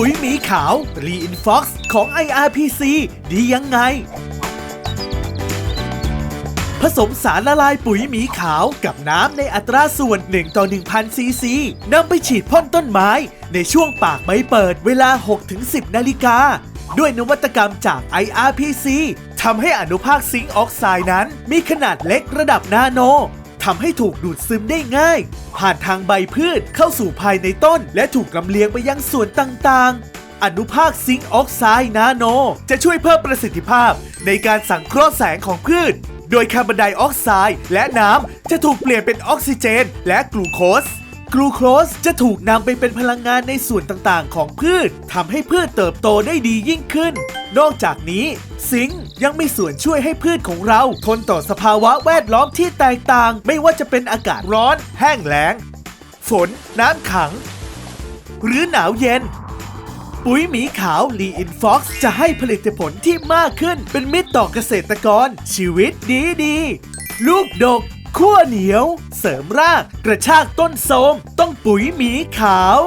ปุ๋ยหมีขาว r e i n f o x ของ IRPC ดียังไง ผสมสารละลายปุ๋ยหมีขาวกับน้ำในอัตราส่วน 1 ต่อ 1,000 ซีซีนำไปฉีดพ่นต้นไม้ ในช่วงปากใบเปิดเวลา 6-10 นาฬิกา ด้วยนวัตกรรมจาก IRPC ทำให้อนุภาคซิงค์ออกไซด์นั้น มีขนาดเล็กระดับนาโน ทำให้ถูกดูดซึมได้ง่าย ผ่านทางใบพืชเข้าสู่ภายในต้น และถูกลำเลียงไปยังส่วนต่างๆ อนุภาคซิงค์ออกไซด์นาโน จะช่วยเพิ่มประสิทธิภาพ ในการสังเคราะห์แสงของพืช โดยคาร์บอนไดออกไซด์และน้ำจะถูกเปลี่ยนเป็นออกซิเจน และกลูโคส กลูโคสจะถูกนำไปเป็นพลังงานในส่วนต่างๆ ของพืชทำให้พืชเติบโตได้ดียิ่งขึ้น นอกจากนี้ ซิงค์ยังมีส่วนช่วยให้พืชของเรา ทนต่อสภาวะแวดล้อมที่แตกต่าง ไม่ว่าจะเป็นอากาศร้อน แห้งแล้ง ฝน น้ำขัง หรือหนาวเย็น ปุ๋ยหมีขาว l e อินฟ็อกจะให้ผลิตผลที่มากขึ้นเป็นมิตรต่อเกษตรกร ชีวิตดีดีลูกดก ขั้วเหนียว เสริมราก กระชากต้นโทมต้องปุ๋ยหมีขาว